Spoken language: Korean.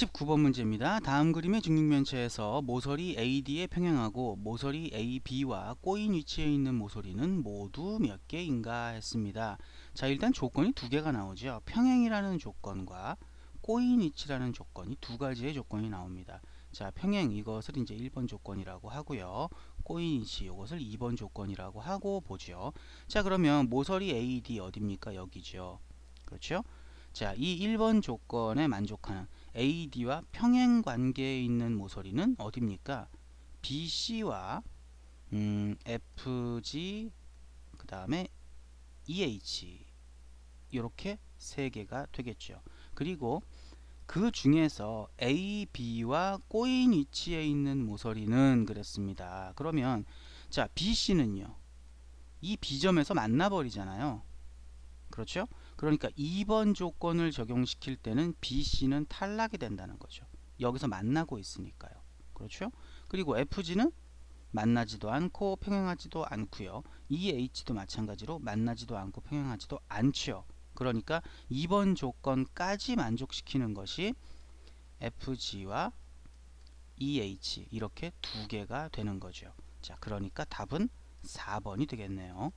19번 문제입니다. 다음 그림의 중립면체에서 모서리 AD에 평행하고 모서리 AB와 꼬인 위치에 있는 모서리는 모두 몇 개인가 했습니다. 자 일단 조건이 두 개가 나오죠. 평행이라는 조건과 꼬인 위치라는 조건이 두 가지의 조건이 나옵니다. 자 평행 이것을 이제 1번 조건이라고 하고요. 꼬인 위치 이것을 2번 조건이라고 하고 보죠. 자 그러면 모서리 AD 어딥니까? 여기죠. 그렇죠? 자, 이 1번 조건에 만족하는 AD와 평행 관계에 있는 모서리는 어디입니까? BC와 음, FG 그 다음에 EH 이렇게 세 개가 되겠죠. 그리고 그 중에서 AB와 꼬인 위치에 있는 모서리는 그랬습니다. 그러면 자 BC는요. 이 B점에서 만나버리잖아요. 그렇죠? 그러니까 2번 조건을 적용시킬 때는 BC는 탈락이 된다는 거죠. 여기서 만나고 있으니까요. 그렇죠? 그리고 FG는 만나지도 않고 평행하지도 않고요. EH도 마찬가지로 만나지도 않고 평행하지도 않죠. 그러니까 2번 조건까지 만족시키는 것이 FG와 EH 이렇게 두 개가 되는 거죠. 자, 그러니까 답은 4번이 되겠네요.